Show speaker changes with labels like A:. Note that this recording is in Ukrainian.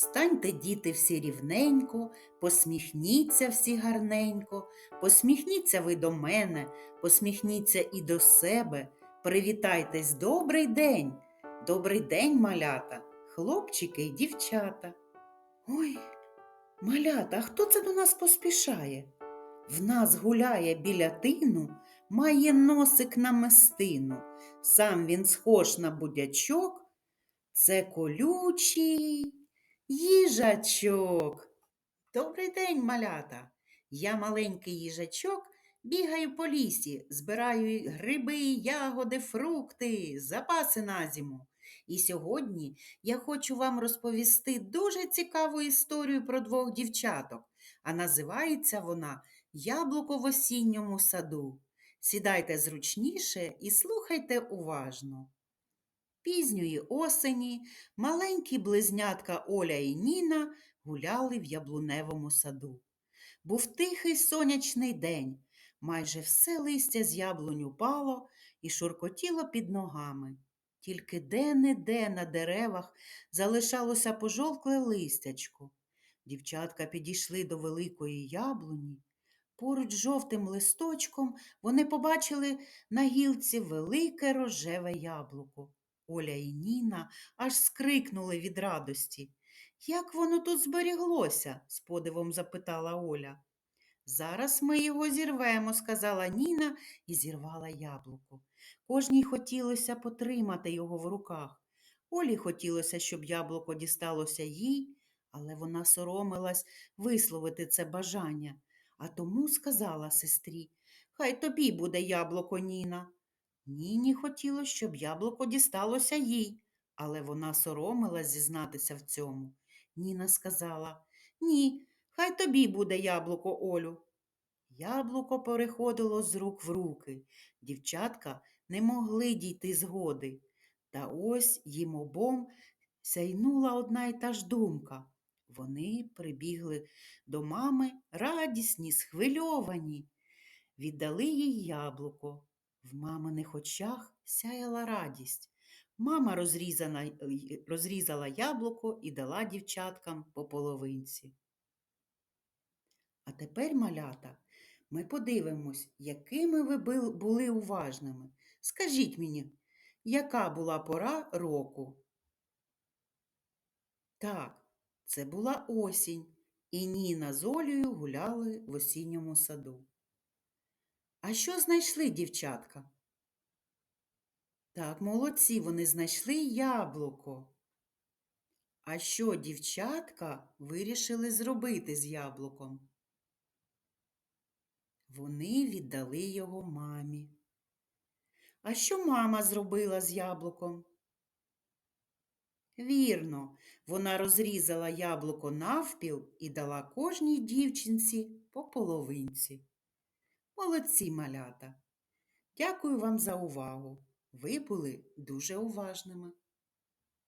A: Станьте, діти, всі рівненько, посміхніться всі гарненько, посміхніться ви до мене, посміхніться і до себе. Привітайтесь, добрий день, добрий день, малята, хлопчики й дівчата. Ой, малята, а хто це до нас поспішає? В нас гуляє біля тину, має носик на мистину. Сам він схож на будячок. Це колючий їжачок. Добрий день, малята. Я маленький їжачок, бігаю по лісі, збираю гриби, ягоди, фрукти, запаси на зиму. І сьогодні я хочу вам розповісти дуже цікаву історію про двох дівчаток, а називається вона Яблуко в осінньому саду. Сідайте зручніше і слухайте уважно. Пізньої осені маленькі близнятка Оля і Ніна гуляли в яблуневому саду. Був тихий сонячний день, майже все листя з яблунь упало і шуркотіло під ногами. Тільки де-не-де на деревах залишалося пожовкле листячко. Дівчатка підійшли до великої яблуні. Поруч жовтим листочком вони побачили на гілці велике рожеве яблуко. Оля і Ніна аж скрикнули від радості. Як воно тут зберіглося? з подивом запитала Оля. Зараз ми його зірвемо, сказала Ніна і зірвала яблуко. Кожній хотілося потримати його в руках. Олі хотілося, щоб яблуко дісталося їй, але вона соромилась висловити це бажання, а тому сказала сестрі Хай тобі буде яблуко, Ніна. Ніні хотілося, щоб яблуко дісталося їй, але вона соромилась зізнатися в цьому. Ніна сказала Ні, хай тобі буде яблуко, Олю. Яблуко переходило з рук в руки. Дівчатка не могли дійти згоди. Та ось їм обом сяйнула одна й та ж думка. Вони прибігли до мами радісні, схвильовані. Віддали їй яблуко. В маминих очах сяяла радість. Мама розрізана, розрізала яблуко і дала дівчаткам по половинці. А тепер, малята, ми подивимось, якими ви були уважними. Скажіть мені, яка була пора року? Так, це була осінь, і Ніна з Олею гуляли в осінньому саду. А що знайшли дівчатка? Так, молодці, вони знайшли яблуко. А що дівчатка вирішили зробити з яблуком? Вони віддали його мамі. А що мама зробила з яблуком? Вірно, вона розрізала яблуко навпіл і дала кожній дівчинці по половинці. Молодці малята. Дякую вам за увагу. Ви були дуже уважними.